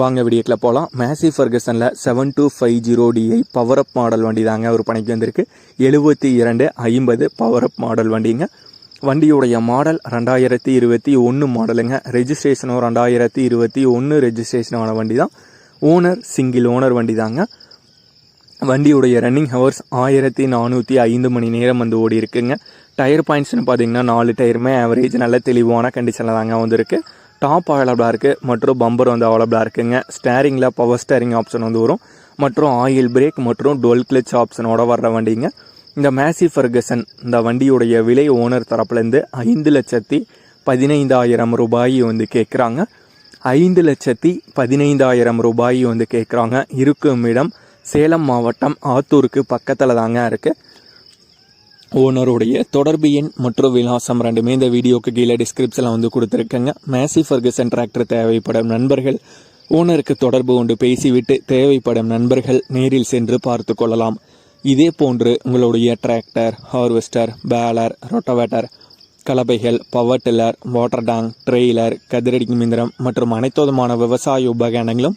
வாங்க வீடியோக்கில் போகலாம் Massey ஃபர்கசனில் seven two five zero DI power up model வண்டி தாங்க ஒரு பணிக்கு வந்திருக்கு. எழுபத்தி இரண்டு ஐம்பது பவர் அப் மாடல் வண்டிங்க. வண்டியுடைய மாடல் ரெண்டாயிரத்தி இருபத்தி ஒன்று மாடலுங்க ரெஜிஸ்ட்ரேஷனும் ரெண்டாயிரத்தி இருபத்தி ஒன்று ரெஜிஸ்ட்ரேஷனான வண்டி தான் ஓனர் சிங்கிள் ஓனர் வண்டி தாங்க வண்டியுடைய ரன்னிங் ஹவர்ஸ் ஆயிரத்தி நானூற்றி ஐந்து மணி நேரம் வந்து ஓடி இருக்குங்க டயர் பாயிண்ட்ஸ்னு பார்த்தீங்கன்னா நாலு டயருமே ஆவரேஜ் நல்ல தெளிவான கண்டிஷனில் தாங்க வந்திருக்கு. டாப் அவைலபிளாக இருக்குது மற்றும் பம்பர் வந்து அவைலபிளாக இருக்குங்க. ஸ்டேரிங்கில் பவர் ஸ்டேரிங் ஆப்ஷன் வந்து வரும். மற்றும் ஆயில் பிரேக் மற்றும் டுவெல் கிளச் ஆப்ஷனோட வர்ற வண்டிங்க. இந்த மேசி ஃபர்கசன் இந்த வண்டியுடைய விலை ஓனர் தரப்புலேருந்து ஐந்து லட்சத்தி பதினைந்தாயிரம் ரூபாய் வந்து கேட்குறாங்க. ஐந்து லட்சத்தி பதினைந்தாயிரம் ரூபாய் வந்து கேட்குறாங்க. இருக்கும் இடம் சேலம் மாவட்டம் ஆத்தூருக்கு பக்கத்தில் தாங்க இருக்குது ஓனருடைய தொடர்பு எண் மற்றும் விலாசம் ரெண்டுமே இந்த வீடியோக்கு கீழே டிஸ்கிரிப்ஷனில் வந்து கொடுத்துருக்கேங்க. மேசி ஃபர்கசன் டிராக்டர் தேவைப்படும் நண்பர்கள் ஓனருக்கு தொடர்பு கொண்டு பேசிவிட்டு தேவைப்படும் நண்பர்கள் நேரில் சென்று பார்த்து கொள்ளலாம். இதே போன்று உங்களுடைய tractor harvester baler rotavator கலபைகள் power tiller water tank trailer கதிரடி மிந்திரம் மற்றும் அனைத்து விதமான விவசாய உபகரணங்களும்